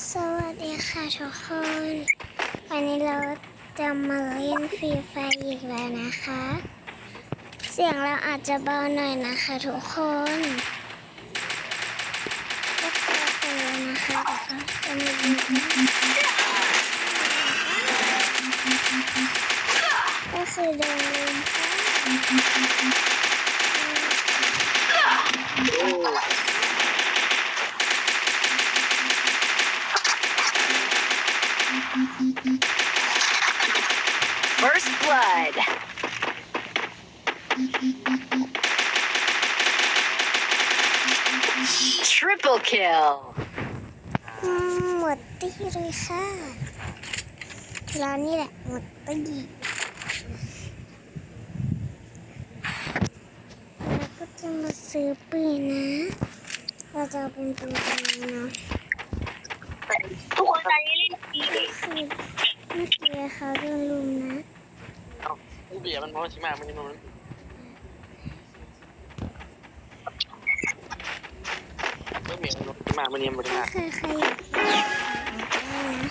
สวัสดีค่ะทุกคน วันนี้เราจะมาเล่นฟรีไฟอีกแล้วนะคะ เสียงเราอาจจะเบาหน่อยนะคะทุกคนก็เจอนแล้วนะคะแต่ก็จะมีก็คือโดนค่ะ First blood. Triple kill. อืมหมดตีเลยค่ะร้านนี้แหละหมดตีแล้วก็จะมาซื้อปืนนะ เราจะเอาเป็นปืนตัวนี้เนาะ ทุกคน ตอนนี้เล่นฟรีคือเมื่อกี้เขาโดนลุมนะกูเบียร์มันเพราะชิมามันยังมันไม่เบียร์มันชิมามันยังมันถ้ามาใครใครอยากเล่นได้นะ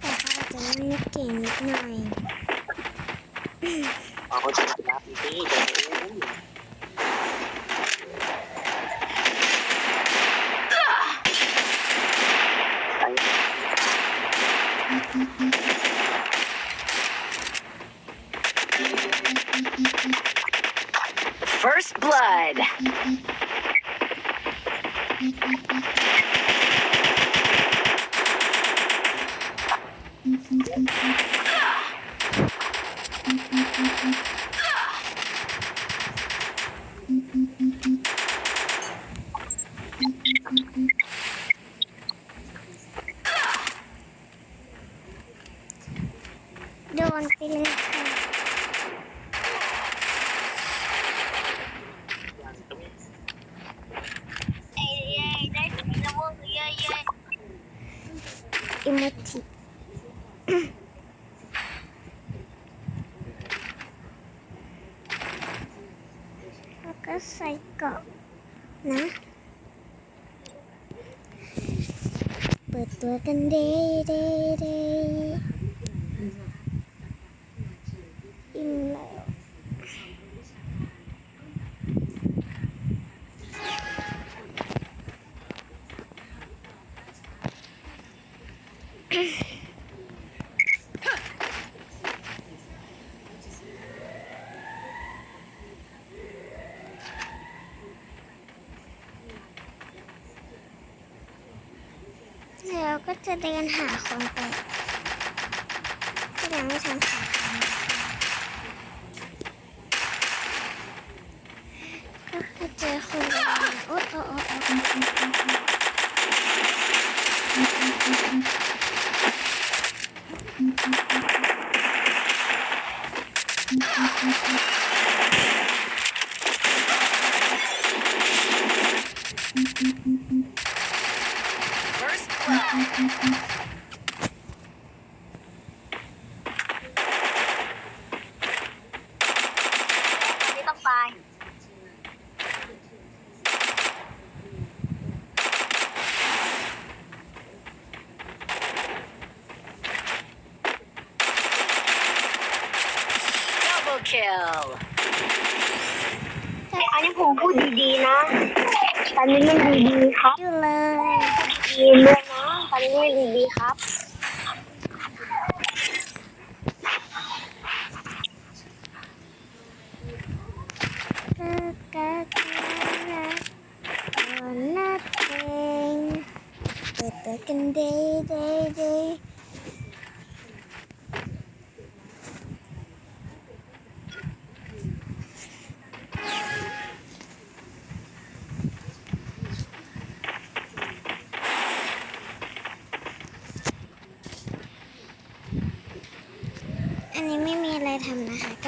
แต่เขาอาจจะเล่นไม่เก่งนิดหน่อยเอาเขาจะชนะปีนี้แต่ First blood. Don't feel it. ใส่เกาะนะ เปิดตัวกันเด้เด้เดย์อิ่มแล้ว แล้ว ก็จะเดินหาคนไปก็ยังไม่ทันขาดคำก็คือเจอคนเดินโอ๊ยโอ๊ยโอ๊ยโอ๊ย First blood. ไม่ต้องไป Double kill. แต่อันนี้ผมพูดดีๆนะ ตอนนี้มันดีๆครับ อยู่เลยดีเลยนะ ตอนนี้มันดีๆครับ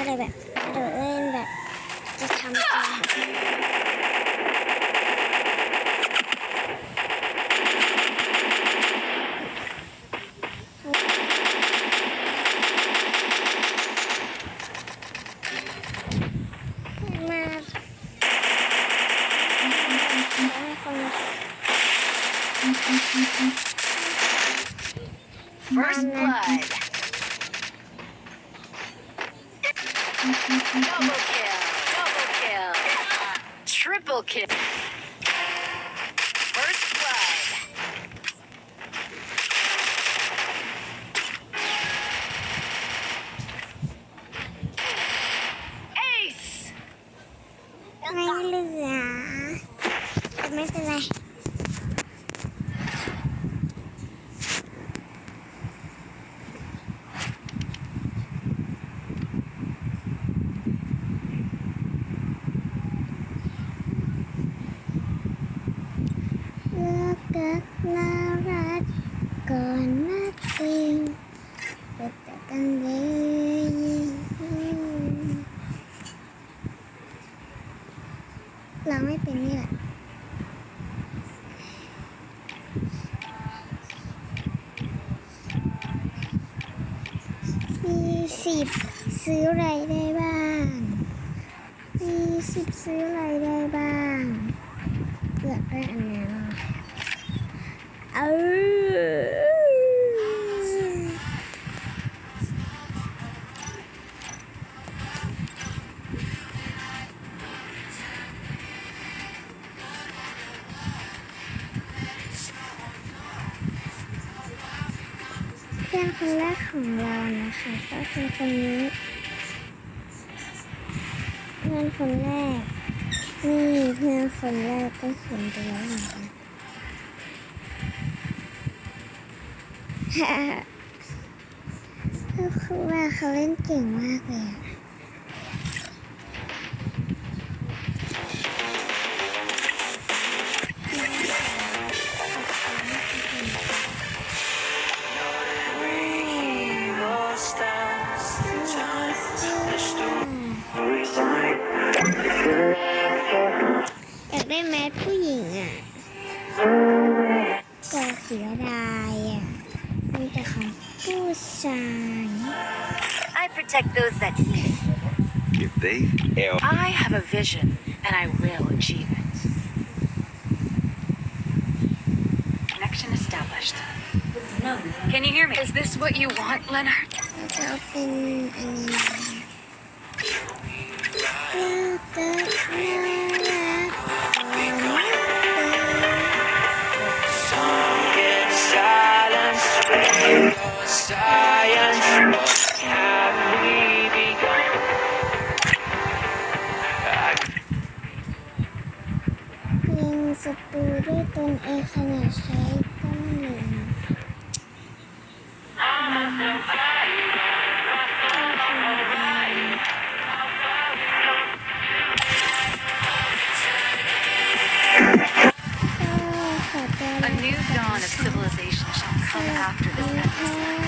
ก็เลยแบบกระโดดเล่นแบบ จะทำจริงมาให้คนมา First blood. Double kill. Double kill. Triple kill. กักน่ารักก่อนนัดเองเปิดต่กันเลยเราไม่เป็นนี่แหละมีสิบซื้ออะไรได้บ้างมีสิบซื้ออะไรได้บ้างเลือกได้อันนี้ เอาเพื่อนคนแรกของเรานะคะก็คือคนนี้ เพื่อนคนแรกนี่เพื่อนคนแรกก็เขียนไปแล้วเหมือนกัน คือว่าเขาเล่นเก่งมากเลยอะอย sunshine. I protect those that need. If they. I have a vision, and I will achieve it. Connection established. No. Can you hear me? Is this what you want, Leonard? after this episode.